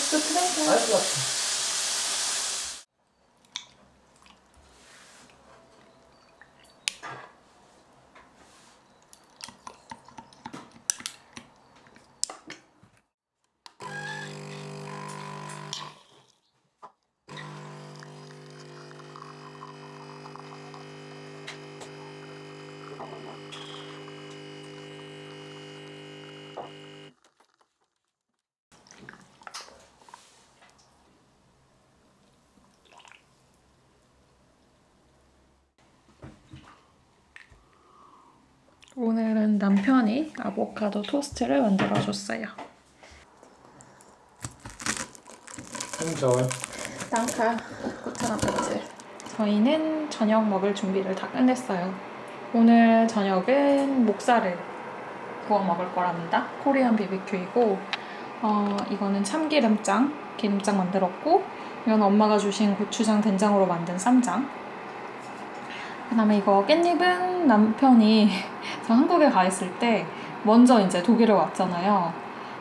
알았어, 그래. 알것 같아. 오늘은 남편이 아보카도 토스트를 만들어줬어요. Enjoy. 땅카 배지. 저희는 저녁 먹을 준비를 다 끝냈어요. 오늘 저녁은 목살을 구워 먹을 거랍니다. 코리안 BBQ이고 어, 이거는 참기름장, 기름장 만들었고 이건 엄마가 주신 고추장, 된장으로 만든 쌈장. 그 다음에 이거 깻잎은 남편이 저 한국에 가 있을 때 먼저 이제 독일에 왔잖아요.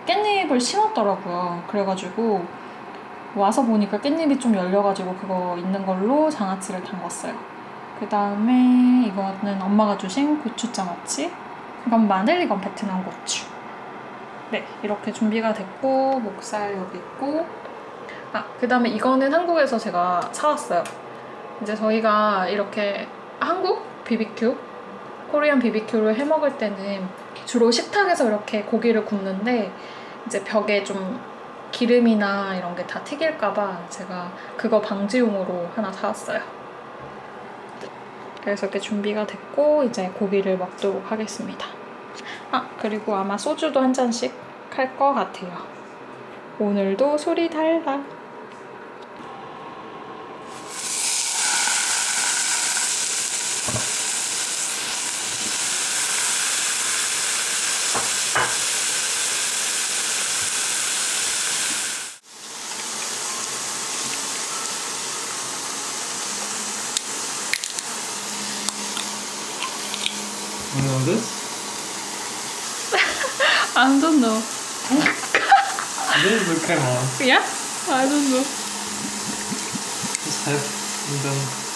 깻잎을 심었더라고요. 그래가지고 와서 보니까 깻잎이 좀 열려가지고 그거 있는 걸로 장아찌를 담갔어요. 그 다음에 이거는 엄마가 주신 고추 장아찌. 이건 마늘, 이건 베트남 고추. 네, 이렇게 준비가 됐고 목살 여기 있고 아, 그 다음에 이거는 한국에서 제가 사왔어요. 이제 저희가 이렇게 한국 BBQ, 코리안 BBQ를 해 먹을 때는 주로 식탁에서 이렇게 고기를 굽는데 이제 벽에 좀 기름이나 이런 게 다 튀길까봐 제가 그거 방지용으로 하나 사왔어요. 그래서 이렇게 준비가 됐고 이제 고기를 먹도록 하겠습니다. 아 그리고 아마 소주도 한 잔씩 할 것 같아요. 오늘도 술이 달라. You know this? I don't know. This is the crema. Yeah? I don't know. Just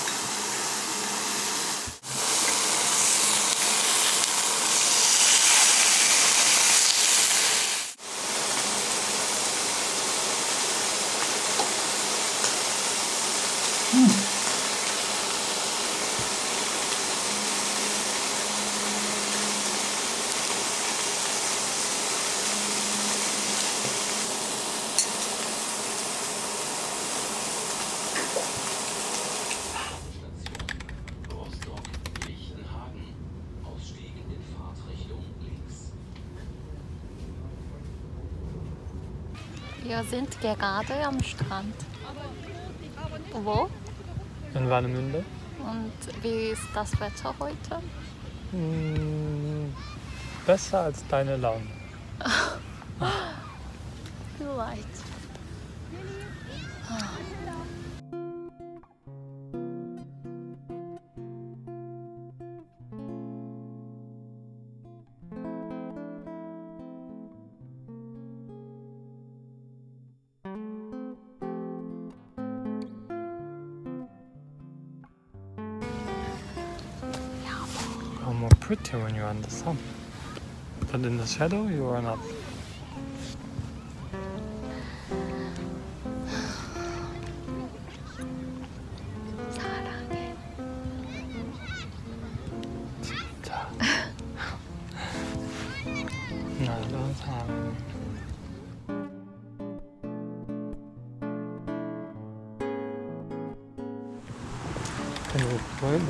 Wir sind gerade am Strand. Wo? In Warnemünde? Und wie ist das Wetter heute? Mm, besser als deine Laune. Vielleicht. You're the sun. But in the shadow, you are not.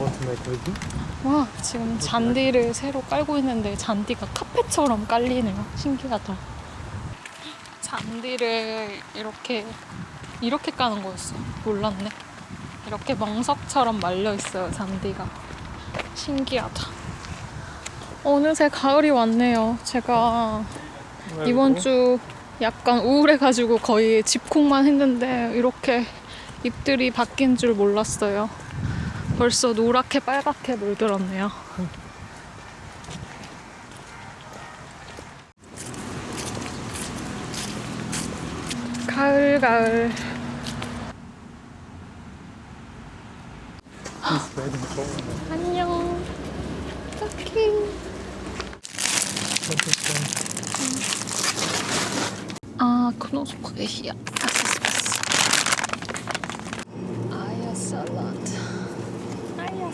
What to make with you? 와, 지금 잔디를 새로 깔고 있는데 잔디가 카펫처럼 깔리네요. 신기하다. 잔디를 이렇게 이렇게 까는 거였어. 몰랐네. 이렇게 멍석처럼 말려 있어요, 잔디가. 신기하다. 어느새 가을이 왔네요. 제가 이번 주 약간 우울해가지고 거의 집콕만 했는데 이렇게 잎들이 바뀐 줄 몰랐어요. 벌써 노랗게 빨갛게 물들었네요. 가을 가을. 안녕. Ah, Knusprige hier. Das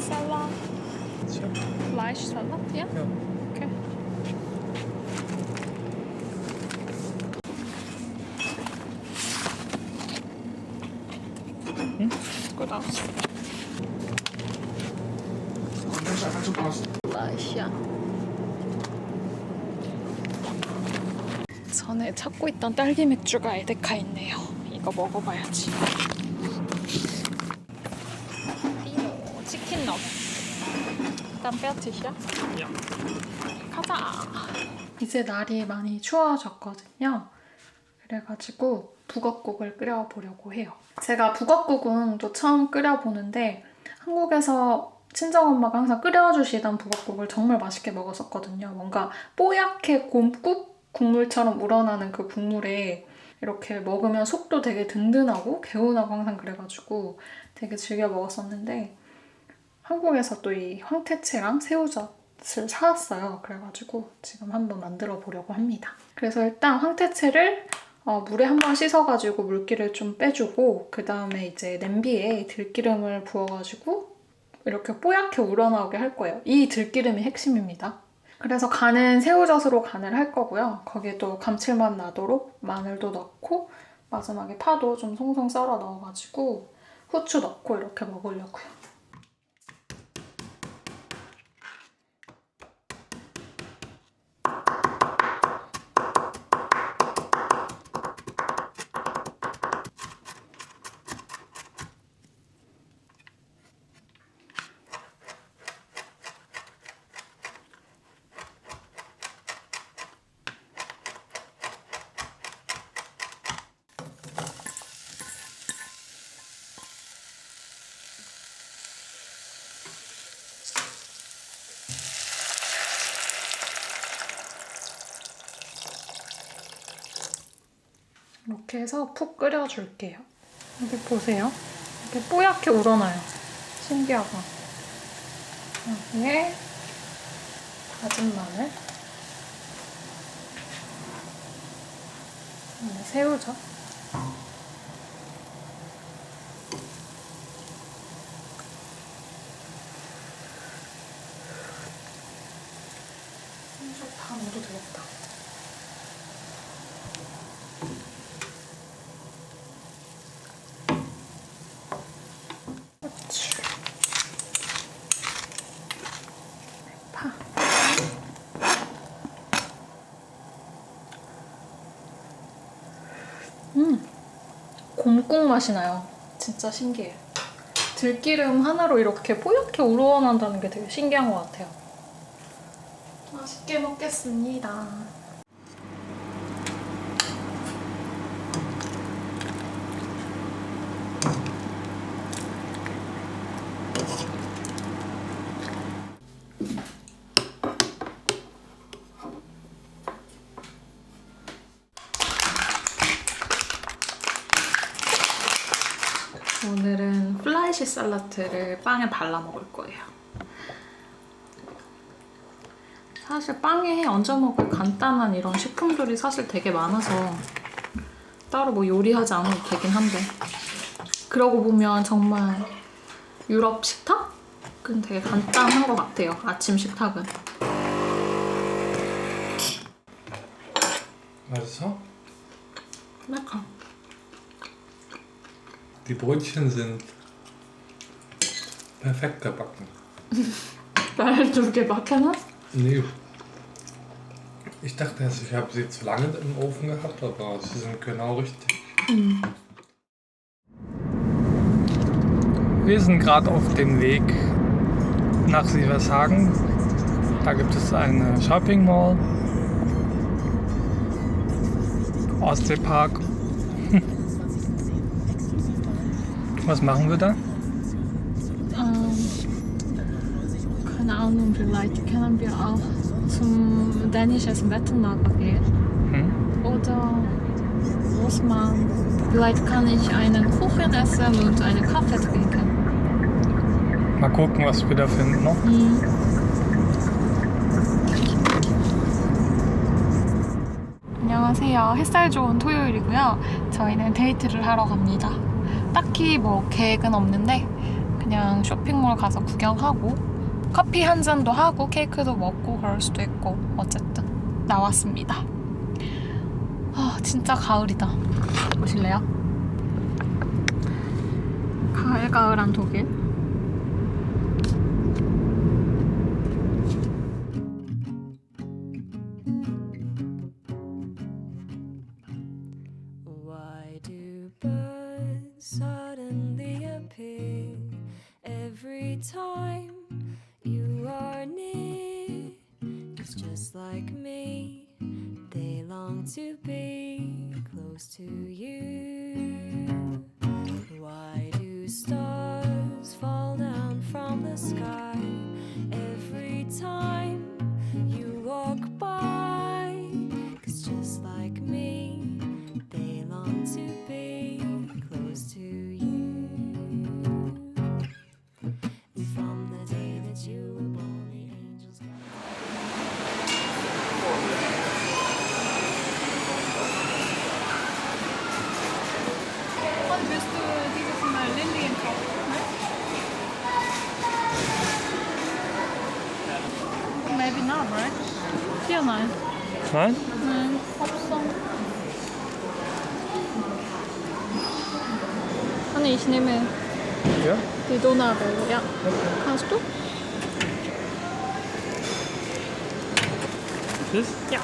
Tja, Fleischsalat, ja? ja. Okay. Hm? Gut aus. Fleisch, ja. 전에 찾고 있던 딸기 맥주가 에데카 있네요. 이거 먹어봐야지. 일단 뼈트시야? Ja. 가자. 이제 날이 많이 추워졌거든요. 그래가지고 북엇국을 끓여보려고 해요. 제가 북엇국은 또 처음 끓여보는데 한국에서 친정엄마가 항상 끓여주시던 북엇국을 정말 맛있게 먹었었거든요. 뭔가 뽀얗게 곰국 국물처럼 우러나는 그 국물에 이렇게 먹으면 속도 되게 든든하고 개운하고 항상 그래가지고 되게 즐겨 먹었었는데 한국에서 또 이 황태채랑 새우젓을 사왔어요. 그래가지고 지금 한번 만들어 보려고 합니다. 그래서 일단 황태채를 어, 물에 한번 씻어가지고 물기를 좀 빼주고 그 다음에 이제 냄비에 들기름을 부어가지고 이렇게 뽀얗게 우러나오게 할 거예요. 이 들기름이 핵심입니다. 그래서 간은 새우젓으로 간을 할 거고요. 거기에 또 감칠맛 나도록 마늘도 넣고 마지막에 파도 좀 송송 썰어 넣어가지고 후추 넣고 이렇게 먹으려고요. 이렇게 해서 푹 끓여줄게요. 여기 보세요. 이렇게 뽀얗게 우러나요. 신기하다. 여기에 다진 마늘, 새우젓 다 넣어도 되겠다. 그렇지. 파. 음, 곰국 맛이 나요. 진짜 신기해요. 들기름 하나로 이렇게 뽀얗게 우러난다는 게 되게 신기한 것 같아요. 맛있게 먹겠습니다. 플라이시 샐러드를 빵에 발라 먹을 거예요. 사실 빵에 얹어 먹을 간단한 이런 식품들이 사실 되게 많아서 따로 뭐 요리하지 않아도 되긴 한데 그러고 보면 정말 유럽 식탁은 되게 간단한 것 같아요. 아침 식탁은. Also, 약간 die Brötchen sind Perfekt gebacken. Weil du gebacken hast? Nee. Ich dachte erst, ich habe sie zu lange im Ofen gehabt, aber sie sind genau richtig. Mhm. Wir sind gerade auf dem Weg nach Sievershagen. Da gibt es eine Shopping Mall, Ostseepark. Was machen wir da? Können wir auch zum dänisches Wetterlager gehen. Hm? Oder Großmann. Vielleicht kann ich einen Kuchen essen und einen Kaffee trinken. Mal gucken, was wir da finden noch. 안녕하세요. 햇살 좋은 토요일이고요. 저희는 데이트를 하러 갑니다. 딱히 뭐 계획은 없는데 그냥 쇼핑몰 가서 구경하고 커피 한 잔도 하고 케이크도 먹고 그럴 수도 있고 어쨌든 나왔습니다. 아 진짜 가을이다. 보실래요? 가을 가을한 독일. Not, right? Hier nein. Nein? Nein, 없어. Honey, ich nehme Ja? die Donauwelle. Ja. Kannst du? Ja.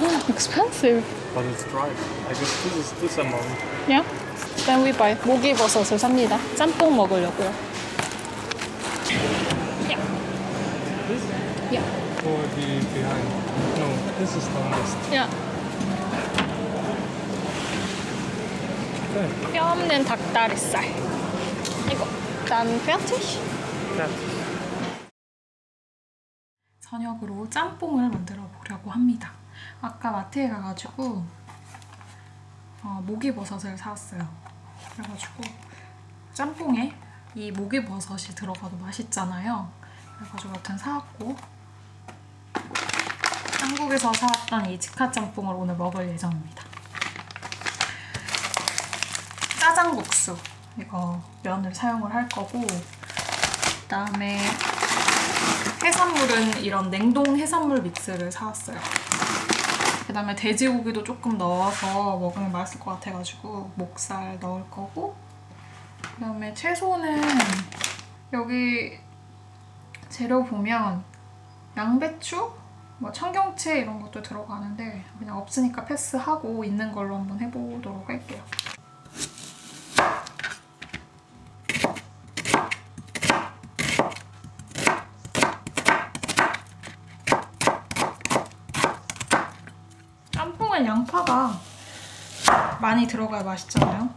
Oh, expensive. But it's dry. I guess this is this amount. Yeah. Then we buy 목이버섯을 삽니다. 짬뽕 먹으려고요. Yeah. This? Yeah. Or the behind? No, this is the best. Yeah. Okay. 뼈 없는 닭다리살. 이거. 난 fertig. 저녁으로 짬뽕을 만들어 보려고 합니다. 아까 마트에 가가지고 어, 목이버섯을 사왔어요. 그래가지고 짬뽕에 이 목이버섯이 들어가도 맛있잖아요. 그래가지고 여튼 사왔고 한국에서 사왔던 이 직화 짬뽕을 오늘 먹을 예정입니다. 짜장국수 이거 면을 사용을 할 거고 그다음에 해산물은 이런 냉동 해산물 믹스를 사왔어요. 그 다음에 돼지고기도 조금 넣어서 먹으면 맛있을 것 같아가지고 목살 넣을 거고 그 다음에 채소는 여기 재료 보면 양배추, 뭐 청경채 이런 것도 들어가는데 그냥 없으니까 패스하고 있는 걸로 한번 해보도록 할게요. 짬뽕엔 양 파가 많이 들어가야 맛있잖아요.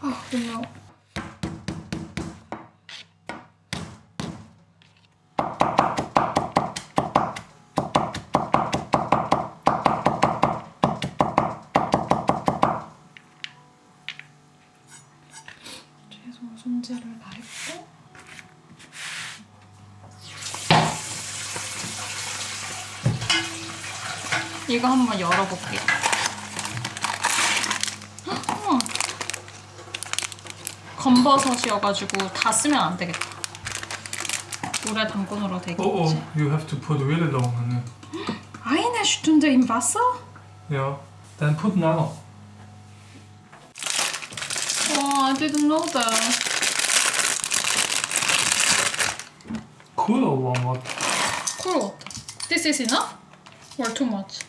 아, 너무 채소 손질을 다 했고 이거 한번 열어볼게요. 헉, 우와. 검버섯이어가지고 다 쓰면 안 되겠다. 물에 담궈 놓으라 되겠지. Oh, oh, you have to put really long in it. Eine Stunde im Wasser? Yeah. Then put now. Oh, I didn't know that. Cool or warm water? Cool. This is enough? Or too much?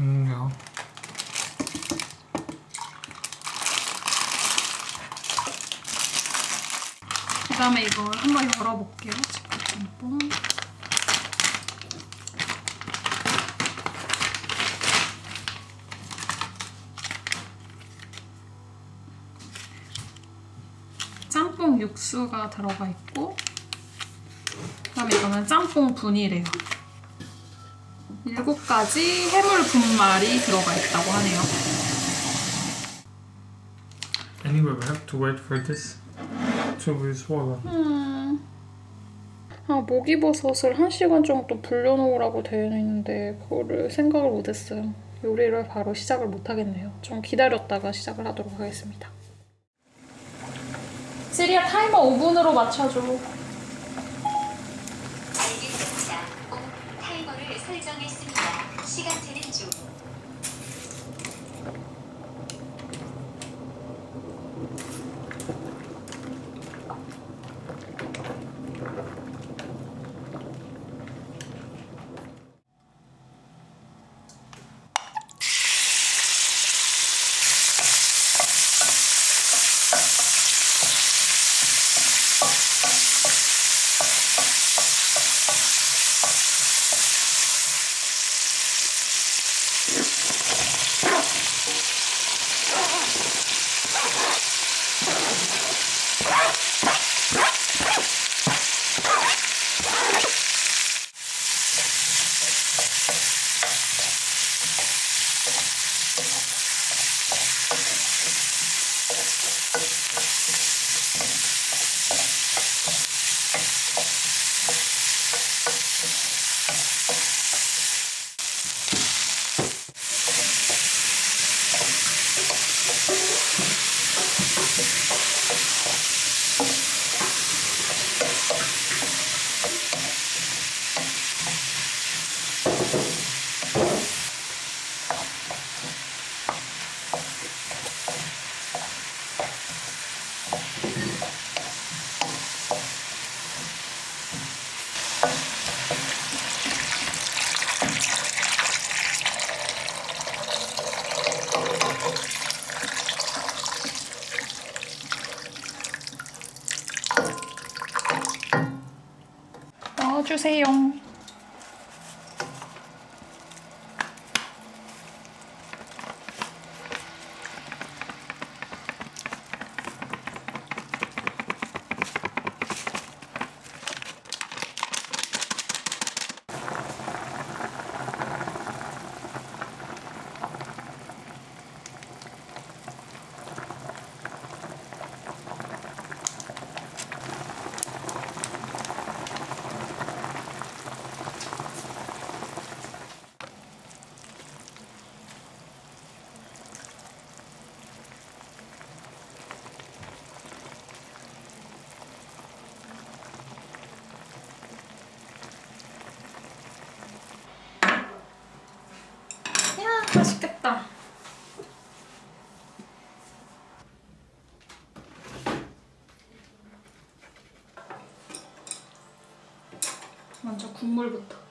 음, ja. 그 다음에 이걸 한번 열어볼게요. 뽕뽕. 짬뽕 육수가 들어가 있고 그 다음에 이거는 짬뽕 분이래요. 일곱 가지 해물 분말이 들어가 있다고 하네요. Anyway, we have to wait for this to be swallowed. 음. 아, 목이버섯을 한 시간 정도 불려놓으라고 되어 있는데 그거를 생각을 못했어요. 요리를 바로 시작을 못하겠네요. 좀 기다렸다가 시작을 하도록 하겠습니다. 시리아 타이머 5분으로 맞춰줘. 알겠습니다. 오, 타이머를 설정했습니다. 시간제는 중. 먼저 국물부터.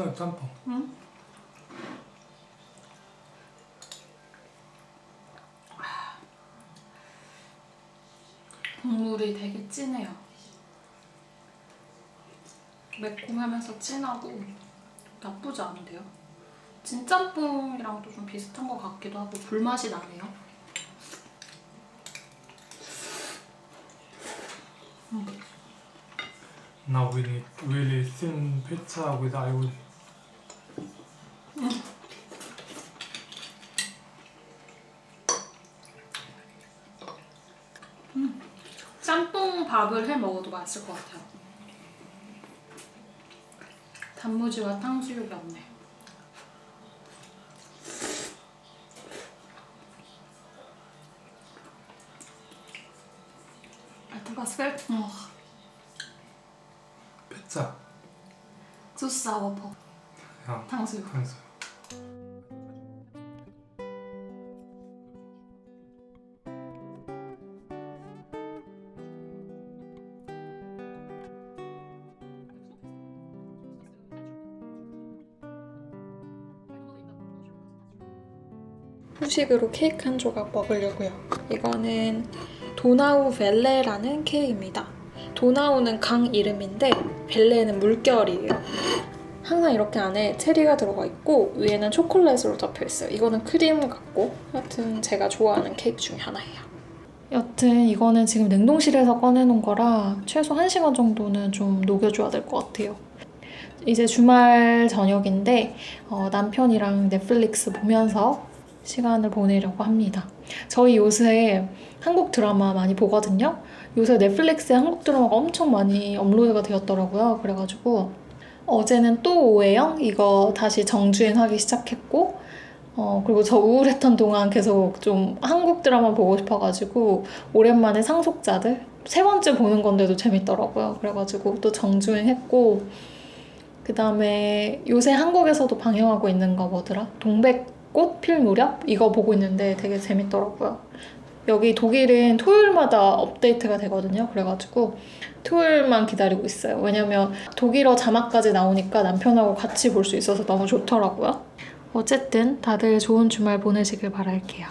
Like tampon. 응? 국물이 되게 진해요. 매콤하면서 진하고 나쁘지 않은데요? 진짬뽕이랑도 좀 비슷한 것 같기도 하고 불맛이 나네요. Now we need really thin pizza with뽕 밥을 해 먹어도 맛있을 것 같아요. 단무지와 탕수육이 없네. Etwas fehlt noch. Pizza. Zu. Ja, 탕수육. 후식으로 케이크 한 조각 먹으려고요. 이거는 도나우 벨레라는 케이크입니다. 도나우는 강 이름인데 벨레는 물결이에요. 항상 이렇게 안에 체리가 들어가 있고 위에는 초콜릿으로 덮여 있어요. 이거는 크림 같고 하여튼 제가 좋아하는 케이크 중에 하나예요. 여튼 이거는 지금 냉동실에서 꺼내놓은 거라 최소 1시간 정도는 좀 녹여줘야 될 것 같아요. 이제 주말 저녁인데 어, 남편이랑 넷플릭스 보면서 시간을 보내려고 합니다. 저희 요새 한국 드라마 많이 보거든요. 요새 넷플릭스에 한국 드라마가 엄청 많이 업로드가 되었더라고요. 그래가지고 어제는 또 오해영 이거 다시 정주행하기 시작했고 어, 그리고 저 우울했던 동안 계속 좀 한국 드라마 보고 싶어가지고 오랜만에 상속자들 세 번째 보는 건데도 재밌더라고요. 그래가지고 또 정주행했고 그 다음에 요새 한국에서도 방영하고 있는 거 뭐더라? 동백 꽃 필 무렵? 이거 보고 있는데 되게 재밌더라고요. 여기 독일은 토요일마다 업데이트가 되거든요. 그래가지고 토요일만 기다리고 있어요. 왜냐면 독일어 자막까지 나오니까 남편하고 같이 볼 수 있어서 너무 좋더라고요. 어쨌든 다들 좋은 주말 보내시길 바랄게요.